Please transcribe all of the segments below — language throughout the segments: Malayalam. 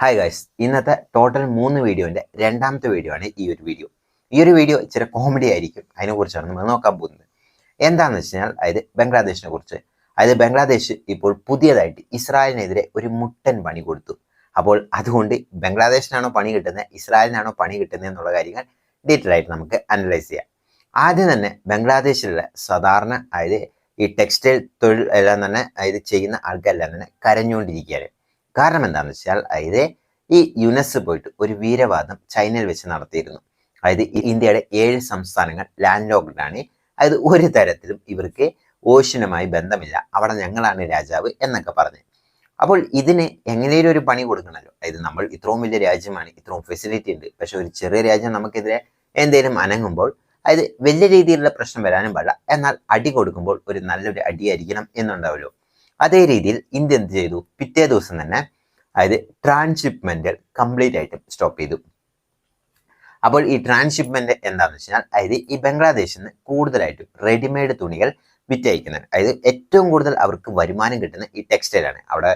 ഹായ് ഗൈസ് ഇന്നത്തെ ടോട്ടൽ മൂന്ന് വീഡിയോന്റെ രണ്ടാമത്തെ വീഡിയോ ആണ് ഈ ഒരു വീഡിയോ ഈ ഒരു വീഡിയോ ഇച്ചിരി കോമഡി ആയിരിക്കും. അതിനെക്കുറിച്ചാണ് നമ്മൾ നോക്കാൻ പോകുന്നത്. എന്താണെന്ന് വെച്ച് കഴിഞ്ഞാൽ അതായത് ബംഗ്ലാദേശിനെ കുറിച്ച്. അതായത് ബംഗ്ലാദേശ് ഇപ്പോൾ പുതിയതായിട്ട് ഇസ്രായേലിനെതിരെ ഒരു മുട്ടൻ പണി കൊടുത്തു. അപ്പോൾ അതുകൊണ്ട് ബംഗ്ലാദേശിനാണോ പണി കിട്ടുന്നത് ഇസ്രായേലിനാണോ പണി കിട്ടുന്നത് എന്നുള്ള കാര്യങ്ങൾ ഡീറ്റെയിൽ ആയിട്ട് നമുക്ക് അനലൈസ് ചെയ്യാം. ആദ്യം തന്നെ ബംഗ്ലാദേശിലുള്ള സാധാരണ അതായത് ഈ ടെക്സ്റ്റൈൽ തൊഴിൽ എല്ലാം തന്നെ അതായത് ചെയ്യുന്ന ആൾക്കാരെല്ലാം തന്നെ കരഞ്ഞുകൊണ്ടിരിക്കുകയാണ്. കാരണം എന്താണെന്ന് വെച്ചാൽ അതായത് ഈ യുനെസ് പോയിട്ട് ഒരു വീരവാദം ചൈനയിൽ വെച്ച് നടത്തിയിരുന്നു. അതായത് ഇന്ത്യയുടെ ഏഴ് സംസ്ഥാനങ്ങൾ ലാൻഡ് ലോക്ക്ഡ് ആണ് അതായത് ഒരു തരത്തിലും ഇവർക്ക് ഓഷ്യനുമായി ബന്ധമില്ല. അവിടെ ഞങ്ങളാണ് രാജാവ് എന്നൊക്കെ പറഞ്ഞു. അപ്പോൾ ഇതിന് എങ്ങനെയും ഒരു പണി കൊടുക്കണമല്ലോ. അതായത് നമ്മൾ ഇത്രയും വലിയ രാജ്യമാണ് ഇത്രയും ഫെസിലിറ്റി ഉണ്ട്. പക്ഷെ ഒരു ചെറിയ രാജ്യം നമുക്കെതിരെ എന്തെങ്കിലും അനങ്ങുമ്പോൾ അതായത് വലിയ രീതിയിലുള്ള പ്രശ്നം വരാനും പാടില്ല. എന്നാൽ അടി കൊടുക്കുമ്പോൾ ഒരു നല്ലൊരു അടിയായിരിക്കണം എന്നുണ്ടാവുമല്ലോ. അതേ രീതിയിൽ ഇന്ത്യ എന്ത് ചെയ്തു? പിറ്റേ ദിവസം തന്നെ അതായത് ട്രാൻസ്ഷിപ്മെന്റ് കംപ്ലീറ്റ് ആയിട്ട് സ്റ്റോപ്പ് ചെയ്തു. അപ്പോൾ ഈ ട്രാൻസ്ഷിപ്മെന്റ് എന്താണെന്ന് വെച്ചാൽ അതായത് ഈ ബംഗ്ലാദേശിൽ നിന്ന് കൂടുതലായിട്ടും റെഡിമെയ്ഡ് തുണികൾ വിറ്റയക്കുന്നത് അതായത് ഏറ്റവും കൂടുതൽ അവർക്ക് വരുമാനം കിട്ടുന്ന ഈ ടെക്സ്റ്റൈലാണ് അവിടെ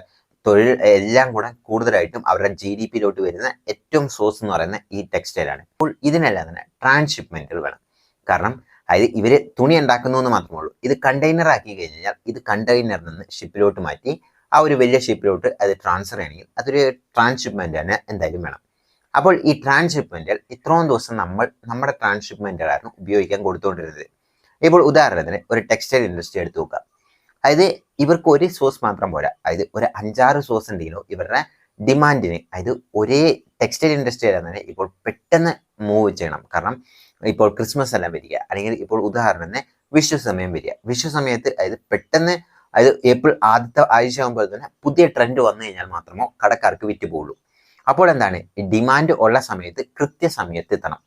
തൊഴിൽ എല്ലാം കൂടെ കൂടുതലായിട്ടും അവരുടെ ജി ഡി പിയിലോട്ട് വരുന്ന ഏറ്റവും സോഴ്സ് എന്ന് പറയുന്ന ഈ ടെക്സ്റ്റൈലാണ് അപ്പോൾ ഇതിനെല്ലാം തന്നെ ട്രാൻസ്ഷിപ്മെന്റുകൾ വേണം. കാരണം അതായത് ഇവർ തുണി ഉണ്ടാക്കുന്നു എന്ന് മാത്രമേ ഉള്ളൂ. ഇത് കണ്ടെയ്നർ ആക്കി കഴിഞ്ഞാൽ ഇത് കണ്ടെയ്നറിൽ നിന്ന് ഷിപ്പിലോട്ട് മാറ്റി ആ ഒരു വലിയ ഷിപ്പിലോട്ട് അത് ട്രാൻസ്ഫർ ചെയ്യണമെങ്കിൽ അതൊരു ട്രാൻസ്ഷിപ്മെന്റ് തന്നെ എന്തായാലും വേണം. അപ്പോൾ ഈ ട്രാൻസ്ഷിപ്മെന്റിൽ ഇത്രയും ദിവസം നമ്മൾ നമ്മുടെ ട്രാൻസ്ഷിപ്മെന്റുകളായിരുന്നു ഉപയോഗിക്കാൻ കൊടുത്തുകൊണ്ടിരുന്നത്. ഇപ്പോൾ ഉദാഹരണത്തിന് ഒരു ടെക്സ്റ്റൈൽ ഇൻഡസ്ട്രി എടുത്തു നോക്കുക. അതായത് ഇവർക്ക് ഒരു സോഴ്സ് മാത്രം പോരാ. അതായത് ഒരു അഞ്ചാറ് സോഴ്സ് ഉണ്ടെങ്കിലോ ഇവരുടെ ഡിമാൻഡിന് അതായത് ഒരേ ടെക്സ്റ്റൈൽ ഇൻഡസ്ട്രി തന്നെ ഇപ്പോൾ പെട്ടെന്ന് മൂവ് ചെയ്യണം. കാരണം ഇപ്പോൾ ക്രിസ്മസ് എല്ലാം വരിക. അല്ലെങ്കിൽ ഇപ്പോൾ ഉദാഹരണത്തിന് വിഷു സമയം വരിക. വിഷു സമയത്ത് അതായത് പെട്ടെന്ന് അതായത് ഏപ്രിൽ ആദ്യത്തെ ആഴ്ച ആകുമ്പോൾ തന്നെ പുതിയ ട്രെൻഡ് വന്നു കഴിഞ്ഞാൽ മാത്രമോ കടക്കാർക്ക് വിറ്റ് പോകുള്ളൂ അപ്പോൾ എന്താണ്? ഡിമാൻഡ് ഉള്ള സമയത്ത് കൃത്യസമയത്ത് എത്തണം.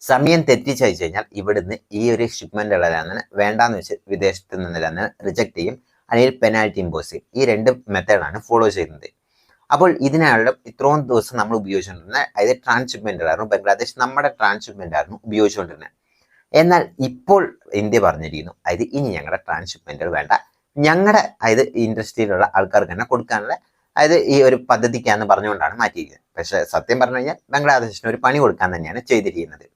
സമയം തെറ്റിച്ച് കഴിഞ്ഞാൽ ഇവിടുന്ന് ഈ ഒരു ഷിപ്മെന്റ് ഉള്ളതാണ് വേണ്ടാന്ന് വെച്ച് വിദേശത്ത് നിന്നെല്ലാം റിജക്ട് ചെയ്യും. അല്ലെങ്കിൽ പെനാൽറ്റി ഇമ്പോസ് ചെയ്യും. ഈ രണ്ട് മെത്തേഡാണ് ഫോളോ ചെയ്യുന്നത്. അപ്പോൾ ഇതിനായുള്ള ഇത്രയും ദിവസം നമ്മൾ ഉപയോഗിച്ചുകൊണ്ടിരുന്നത് അതായത് ട്രാൻസ്ഷിപ്മെന്റ് ആയിരുന്നു ബംഗ്ലാദേശ് നമ്മുടെ ട്രാൻസ്ഷിപ്മെന്റ് ആയിരുന്നു ഉപയോഗിച്ചുകൊണ്ടിരുന്നത് എന്നാൽ ഇപ്പോൾ ഇന്ത്യ പറഞ്ഞിരിക്കുന്നു അതായത് ഇനി ഞങ്ങളുടെ ട്രാൻസ്ഷിപ്മെന്റുകൾ വേണ്ട. ഞങ്ങളുടെ അതായത് ഇൻഡസ്ട്രിയിലുള്ള ആൾക്കാർക്ക് തന്നെ കൊടുക്കാനുള്ള അതായത് ഈ ഒരു പദ്ധതിക്കാന്ന് പറഞ്ഞുകൊണ്ടാണ് മാറ്റിയിരിക്കുന്നത്. പക്ഷെ സത്യം പറഞ്ഞു കഴിഞ്ഞാൽ ബംഗ്ലാദേശിന് ഒരു പണി കൊടുക്കാൻ തന്നെയാണ് ചെയ്തിരിക്കുന്നത്.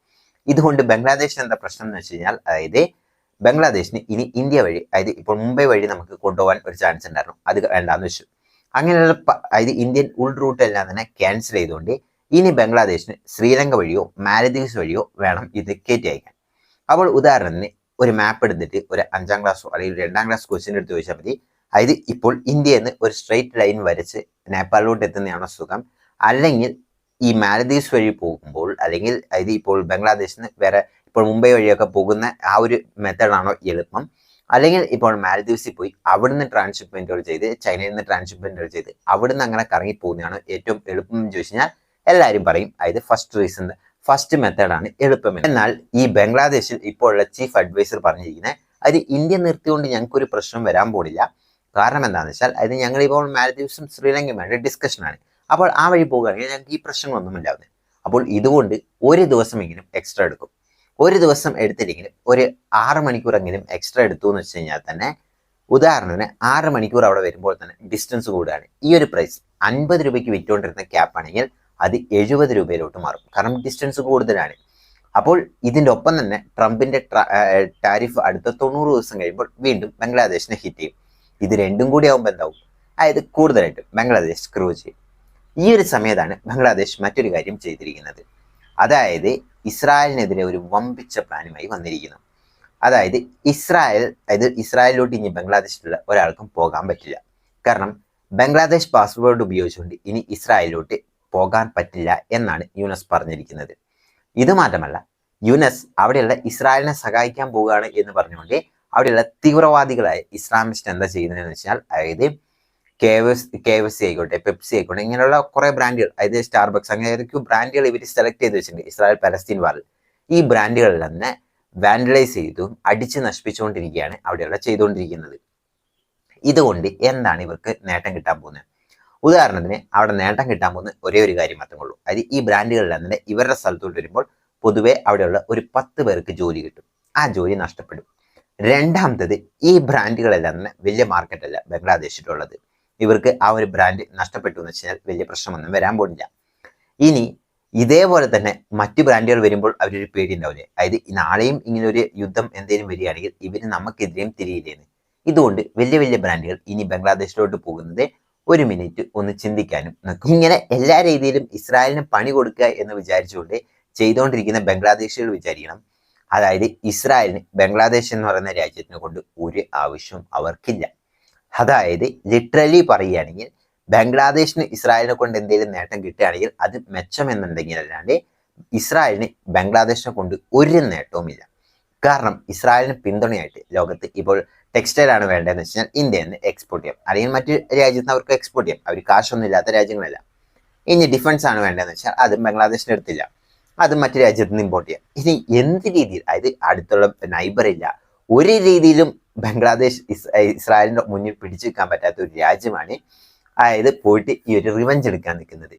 ഇതുകൊണ്ട് ബംഗ്ലാദേശിന് എന്താ പ്രശ്നം എന്ന് വെച്ച് കഴിഞ്ഞാൽ അതായത് ബംഗ്ലാദേശിന് ഇനി ഇന്ത്യ വഴി അതായത് ഇപ്പോൾ മുംബൈ വഴി നമുക്ക് കൊണ്ടുപോകാൻ ഒരു ചാൻസ് ഉണ്ടായിരുന്നു. അത് വേണ്ടാന്ന് വെച്ചു. അങ്ങനെയുള്ള അതായത് ഇന്ത്യൻ ഉൾ റൂട്ട് എല്ലാം തന്നെ ക്യാൻസൽ ചെയ്തുകൊണ്ട് ഇനി ബംഗ്ലാദേശിന് ശ്രീലങ്ക വഴിയോ മാലദ്വീപ്സ് വഴിയോ വേണം ഇത് കയറ്റി അയക്കാൻ. അപ്പോൾ ഉദാഹരണത്തിന് ഒരു മാപ്പ് എടുത്തിട്ട് ഒരു അഞ്ചാം ക്ലാസ്സോ അല്ലെങ്കിൽ രണ്ടാം ക്ലാസ് ക്വസ്റ്റിന്റെ എടുത്ത് ചോദിച്ചാൽ മതി. അതായത് ഇപ്പോൾ ഇന്ത്യയിൽ നിന്ന് ഒരു സ്ട്രെയിറ്റ് ലൈൻ വരച്ച് നേപ്പാളിലോട്ട് എത്തുന്നതാണോ സുഖം. അല്ലെങ്കിൽ ഈ മാലദ്വീപ്സ് വഴി പോകുമ്പോൾ അല്ലെങ്കിൽ അതായത് ഇപ്പോൾ ബംഗ്ലാദേശിൽ നിന്ന് വേറെ ഇപ്പോൾ മുംബൈ വഴിയൊക്കെ പോകുന്ന ആ ഒരു മെത്തേഡാണോ എളുപ്പം. അല്ലെങ്കിൽ ഇപ്പോൾ മാലദ്വീപ്സിൽ പോയി അവിടുന്ന് ട്രാൻസ്ഷിപ്മെന്റുകൾ ചെയ്ത് ചൈനയിൽ നിന്ന് ട്രാൻസ്ഷിപ്മെന്റുകൾ ചെയ്ത് അവിടുന്ന് അങ്ങനെ കറങ്ങി പോകുന്നതാണ് ഏറ്റവും എളുപ്പം എന്ന് ചോദിച്ചു കഴിഞ്ഞാൽ എല്ലാവരും പറയും. അതായത് ഫസ്റ്റ് റീസൺ ഫസ്റ്റ് മെത്തേഡാണ് എളുപ്പം. എന്നാൽ ഈ ബംഗ്ലാദേശിൽ ഇപ്പോഴുള്ള ചീഫ് അഡ്വൈസർ പറഞ്ഞിരിക്കുന്നത് അത് ഇന്ത്യ നിർത്തിക്കൊണ്ട് ഞങ്ങൾക്ക് ഒരു പ്രശ്നം വരാൻ പോകില്ല കാരണം എന്താണെന്ന് വെച്ചാൽ അതായത് ഞങ്ങൾ ഇപ്പോൾ മാലദ്വീപ്സും ശ്രീലങ്കയും ഡിസ്കഷനാണ് അപ്പോൾ ആ വഴി പോകുകയാണെങ്കിൽ ഞങ്ങൾക്ക് ഈ പ്രശ്നങ്ങളൊന്നും ഉണ്ടാവുന്നത് അപ്പോൾ ഇതുകൊണ്ട് ഒരു ദിവസമെങ്കിലും എക്സ്ട്രാ എടുക്കും. ഒരു ദിവസം എടുത്തില്ലെങ്കിലും ഒരു ആറ് മണിക്കൂറെങ്കിലും എക്സ്ട്രാ എടുത്തു എന്ന് വെച്ച് കഴിഞ്ഞാൽ തന്നെ ഉദാഹരണത്തിന് ആറ് മണിക്കൂർ അവിടെ വരുമ്പോൾ തന്നെ ഡിസ്റ്റൻസ് കൂടുകയാണ്. ഈ ഒരു പ്രൈസ് അൻപത് രൂപയ്ക്ക് വിറ്റുകൊണ്ടിരുന്ന ക്യാപ്പ് ആണെങ്കിൽ അത് എഴുപത് രൂപയിലോട്ട് മാറും. കാരണം ഡിസ്റ്റൻസ് കൂടുതലാണ്. അപ്പോൾ ഇതിന്റെ ഒപ്പം തന്നെ ട്രംപിന്റെ ടാരിഫ് അടുത്ത തൊണ്ണൂറ് ദിവസം കഴിയുമ്പോൾ വീണ്ടും ബംഗ്ലാദേശിനെ ഹിറ്റ് ചെയ്യും. ഇത് രണ്ടും കൂടി ആകുമ്പോൾ എന്താവും? അതായത് കൂടുതലായിട്ടും ബംഗ്ലാദേശ് സ്ക്രൂ ചെയ്യും. ഈ ഒരു സമയത്താണ് ബംഗ്ലാദേശ് മറ്റൊരു കാര്യം ചെയ്തിരിക്കുന്നത്. അതായത് ഇസ്രായേലിനെതിരെ ഒരു വമ്പിച്ച പ്ലാനുമായി വന്നിരിക്കുന്നു. അതായത് ഇസ്രായേൽ അതായത് ഇസ്രായേലിലോട്ട് ഇനി ബംഗ്ലാദേശിലുള്ള ഒരാൾക്കും പോകാൻ പറ്റില്ല. കാരണം ബംഗ്ലാദേശ് പാസ്വേഡ് ഉപയോഗിച്ചുകൊണ്ട് ഇനി ഇസ്രായേലിലോട്ട് പോകാൻ പറ്റില്ല എന്നാണ് യുനസ് പറഞ്ഞിരിക്കുന്നത്. ഇത് മാത്രമല്ല യുനസ് അവിടെയുള്ള ഇസ്രായേലിനെ സഹായിക്കാൻ പോവുകയാണ് എന്ന് പറഞ്ഞുകൊണ്ട് അവിടെയുള്ള തീവ്രവാദികളായ ഇസ്ലാമിസ്റ്റ് എന്താ ചെയ്യുന്നതെന്ന് വെച്ചാൽ അതായത് K S K F C ആയിക്കോട്ടെ പെപ്സി ആയിക്കോട്ടെ ഇങ്ങനെയുള്ള കുറേ ബ്രാൻഡുകൾ അതായത് സ്റ്റാർബക്സ് അങ്ങനെ ഏതൊക്കെയോ ബ്രാൻഡുകൾ ഇവർ സെലക്ട് ചെയ്ത് വെച്ചിട്ടുണ്ട്. ഇസ്രായേൽ പലസ്തീൻ വാറിൽ ഈ ബ്രാൻഡുകളിൽ തന്നെ വാൻഡലൈസ് ചെയ്തും അടിച്ച് നശിപ്പിച്ചുകൊണ്ടിരിക്കുകയാണ് അവിടെയുള്ള ചെയ്തുകൊണ്ടിരിക്കുന്നത്. ഇതുകൊണ്ട് എന്താണ് ഇവർക്ക് നേട്ടം കിട്ടാൻ പോകുന്നത്? ഉദാഹരണത്തിന് അവിടെ നേട്ടം കിട്ടാൻ പോകുന്ന ഒരേ ഒരു കാര്യം മാത്രമേ ഉള്ളൂ. അതായത് ഈ ബ്രാൻഡുകളിൽ തന്നെ ഇവരുടെ സ്ഥലത്തോട്ട് വരുമ്പോൾ പൊതുവെ അവിടെയുള്ള ഒരു പത്ത് പേർക്ക് ജോലി കിട്ടും. ആ ജോലി നഷ്ടപ്പെടും. രണ്ടാമത്തത് ഈ ബ്രാൻഡുകളെല്ലാം തന്നെ വലിയ മാർക്കറ്റല്ല ബംഗ്ലാദേശിലുള്ളത്. ഇവർക്ക് ആ ഒരു ബ്രാൻഡ് നഷ്ടപ്പെട്ടു എന്ന് വെച്ചാൽ വലിയ പ്രശ്നമൊന്നും വരാൻ പോകുന്നില്ല ഇനി ഇതേപോലെ തന്നെ മറ്റു ബ്രാൻഡുകൾ വരുമ്പോൾ അവരൊരു പേടി ഉണ്ടാവില്ലേ? അതായത് നാളെയും ഇങ്ങനെ ഒരു യുദ്ധം എന്തെങ്കിലും വരികയാണെങ്കിൽ ഇവർ നമുക്കെതിരെയും തിരിയില്ലേന്ന്. ഇതുകൊണ്ട് വലിയ വലിയ ബ്രാൻഡുകൾ ഇനി ബംഗ്ലാദേശിലോട്ട് പോകുന്നത് ഒരു മിനിറ്റ് ഒന്ന് ചിന്തിക്കാനും നിൽക്കും ഇങ്ങനെ എല്ലാ രീതിയിലും ഇസ്രായേലിന് പണി കൊടുക്കുക എന്ന് വിചാരിച്ചുകൊണ്ട് ചെയ്തുകൊണ്ടിരിക്കുന്ന ബംഗ്ലാദേശികൾ വിചാരിക്കണം. അതായത് ഇസ്രായേലിന് ബംഗ്ലാദേശ് എന്ന് പറയുന്ന രാജ്യത്തിനെ കൊണ്ട് ഒരു ആവശ്യവും അവർക്കില്ല. അതായത് ലിറ്ററലി പറയുകയാണെങ്കിൽ ബംഗ്ലാദേശിന് ഇസ്രായേലിനെ കൊണ്ട് എന്തെങ്കിലും നേട്ടം കിട്ടുകയാണെങ്കിൽ അത് മെച്ചമെന്നുണ്ടെങ്കിൽ അല്ലാണ്ട് ഇസ്രായേലിന് ബംഗ്ലാദേശിനെ കൊണ്ട് ഒരു നേട്ടവുമില്ല. കാരണം ഇസ്രായേലിന് പിന്തുണയായിട്ട് ലോകത്ത് ഇപ്പോൾ ടെക്സ്റ്റൈൽ ആണ് വേണ്ടതെന്ന് വെച്ചാൽ ഇന്ത്യയിൽ നിന്ന് എക്സ്പോർട്ട് ചെയ്യാം. അല്ലെങ്കിൽ മറ്റു രാജ്യത്ത് അവർക്ക് എക്സ്പോർട്ട് ചെയ്യാം. അവർ കാശൊന്നും ഇല്ലാത്ത രാജ്യങ്ങളല്ല. ഇനി ഡിഫൻസ് ആണ് വേണ്ടതെന്ന് വെച്ചാൽ അത് ബംഗ്ലാദേശിന് അടുത്തില്ല. അത് മറ്റു രാജ്യത്ത് നിന്ന് ഇമ്പോർട്ട് ചെയ്യാം. ഇനി എന്ത് രീതിയിൽ? അതായത് അടുത്തുള്ള നൈബർ ഇല്ല. ഒരു രീതിയിലും ബംഗ്ലാദേശ് ഇസ് ഇസ്രായേലിന്റെ മുന്നിൽ പിടിച്ചു നിൽക്കാൻ പറ്റാത്ത ഒരു രാജ്യമാണ്. അതായത് പോയിട്ട് ഈ ഒരു റിവഞ്ച് എടുക്കാൻ നിൽക്കുന്നത്.